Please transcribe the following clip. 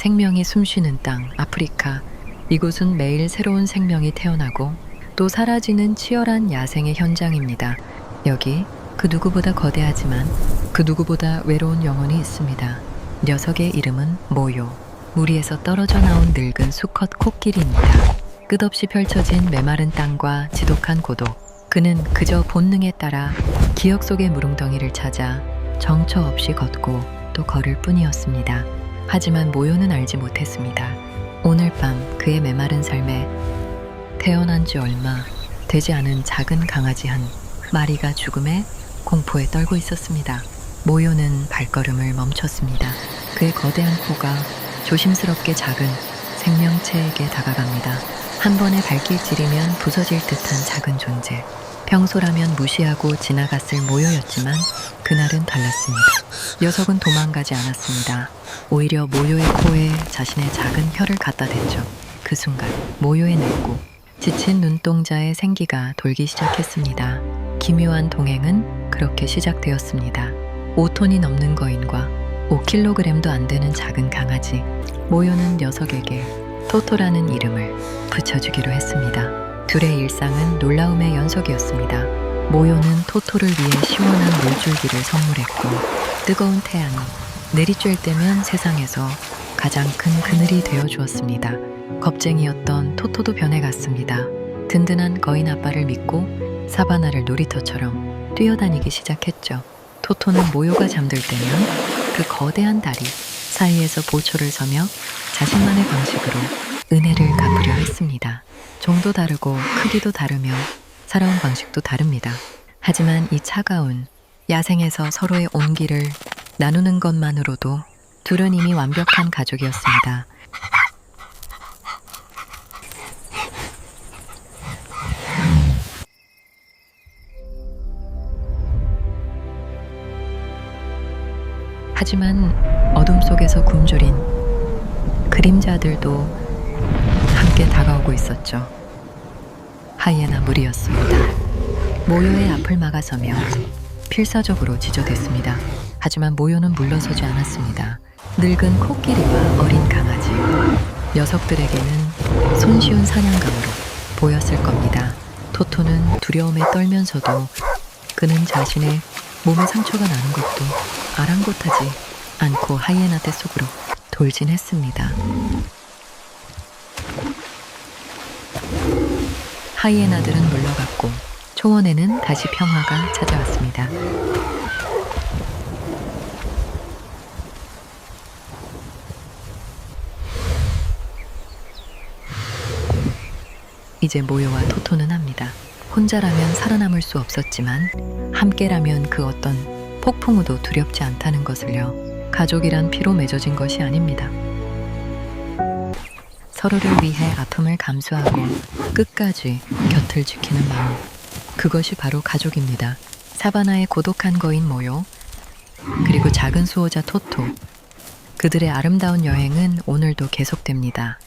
생명이 숨쉬는 땅, 아프리카. 이곳은 매일 새로운 생명이 태어나고 또 사라지는 치열한 야생의 현장입니다. 여기 그 누구보다 거대하지만 그 누구보다 외로운 영혼이 있습니다. 녀석의 이름은 모요. 무리에서 떨어져 나온 늙은 수컷 코끼리입니다. 끝없이 펼쳐진 메마른 땅과 지독한 고독. 그는 그저 본능에 따라 기억 속의 무릉덩이를 찾아 정처 없이 걷고 또 걸을 뿐이었습니다. 하지만 모요는 알지 못했습니다. 오늘 밤 그의 메마른 삶에 태어난 지 얼마 되지 않은 작은 강아지 한 마리가 죽음에 공포에 떨고 있었습니다. 모요는 발걸음을 멈췄습니다. 그의 거대한 코가 조심스럽게 작은 생명체에게 다가갑니다. 한 번에 발길질이면 부서질 듯한 작은 존재. 평소라면 무시하고 지나갔을 모요였지만 그날은 달랐습니다. 녀석은 도망가지 않았습니다. 오히려 모요의 코에 자신의 작은 혀를 갖다 댔죠. 그 순간 모요의 늙고 지친 눈동자에 생기가 돌기 시작했습니다. 기묘한 동행은 그렇게 시작되었습니다. 5톤이 넘는 거인과 5kg도 안 되는 작은 강아지. 모요는 녀석에게 토토라는 이름을 붙여주기로 했습니다. 둘의 일상은 놀라움의 연속이었습니다. 모요는 토토를 위해 시원한 물줄기를 선물했고 뜨거운 태양이 내리쬐을 때면 세상에서 가장 큰 그늘이 되어 주었습니다. 겁쟁이였던 토토도 변해갔습니다. 든든한 거인 아빠를 믿고 사바나를 놀이터처럼 뛰어다니기 시작했죠. 토토는 모요가 잠들 때면 그 거대한 다리 사이에서 보초를 서며 자신만의 방식으로 은혜를 갚으려 했습니다. 종도 다르고 크기도 다르며 살아온 방식도 다릅니다. 하지만 이 차가운 야생에서 서로의 온기를 나누는 것만으로도 둘은 이미 완벽한 가족이었습니다. 하지만 어둠 속에서 굶주린 그림자들도 함께 다가오고 있었죠. 하이에나 무리였습니다. 모요의 앞을 막아서며 필사적으로 지저댔습니다. 하지만 모요는 물러서지 않았습니다. 늙은 코끼리와 어린 강아지. 녀석들에게는 손쉬운 사냥감으로 보였을 겁니다. 토토는 두려움에 떨면서도 그는 자신의 몸에 상처가 나는 것도 아랑곳하지 않고 하이에나 떼 속으로 돌진했습니다. 하이에나들은 물러갔고 초원에는 다시 평화가 찾아왔습니다. 이제 모요와 토토는 합니다. 혼자라면 살아남을 수 없었지만 함께라면 그 어떤 폭풍우도 두렵지 않다는 것을요. 가족이란 피로 맺어진 것이 아닙니다. 서로를 위해 아픔을 감수하고 끝까지 곁을 지키는 마음. 그것이 바로 가족입니다. 사바나의 고독한 거인 모요, 그리고 작은 수호자 토토. 그들의 아름다운 여행은 오늘도 계속됩니다.